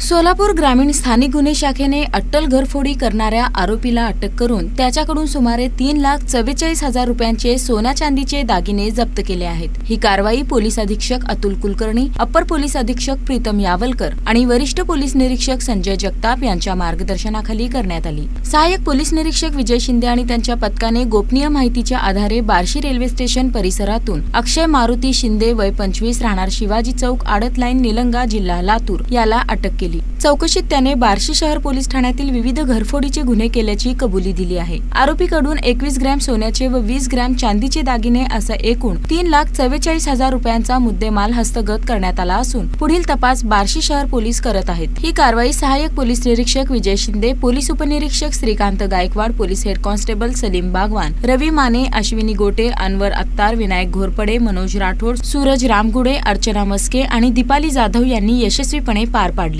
सोलापूर ग्रामीण स्थानिक गुन्हे शाखेने अट्टल घरफोडी करणाऱ्या आरोपीला अटक करून त्याच्याकडून सुमारे तीन लाख चव्वेचाळीस हजार रुपयांचे सोना चांदीचे दागिने जप्त केले आहेत. ही कारवाई पोलीस अधीक्षक अतुल कुलकर्णी अप्पर पोलीस अधीक्षक प्रीतम यावलकर आणि वरिष्ठ पोलीस निरीक्षक संजय जगताप यांच्या मार्गदर्शनाखाली करण्यात आली. सहाय्यक पोलीस निरीक्षक विजय शिंदे आणि त्यांच्या पथकाने गोपनीय माहितीच्या आधारे बार्शी रेल्वे स्टेशन परिसरातून अक्षय मारुती शिंदे वय पंचवीस राहणार शिवाजी चौक आडत लाईन निलंगा जिल्हा लातूर याला अटक केली. केली. चौकशीत त्याने बार्शी शहर पोलीस ठाण्यातील विविध घरफोडीचे गुन्हे केल्याची कबुली दिली आहे. आरोपीकडून एकवीस ग्रॅम सोन्याचे व वीस ग्रॅम चांदीचे दागिने असा एकूण तीन लाख चव्वेचाळीस हजार रुपयांचा मुद्देमाल हस्तगत करण्यात आला असून पुढील तपास बार्शी शहर पोलीस करत आहेत. ही कारवाई सहाय्यक पोलीस निरीक्षक विजय शिंदे पोलीस उपनिरीक्षक Shrikant Gaikwad police head constable Salim Bagwan Ravi Mane Ashwini Gote Anwar Attar Vinayak Ghorpade Manoj Rathod Suraj Ramgude Archana Maske आणि दीपाली जाधव यांनी यशस्वीपणे पार पाडली.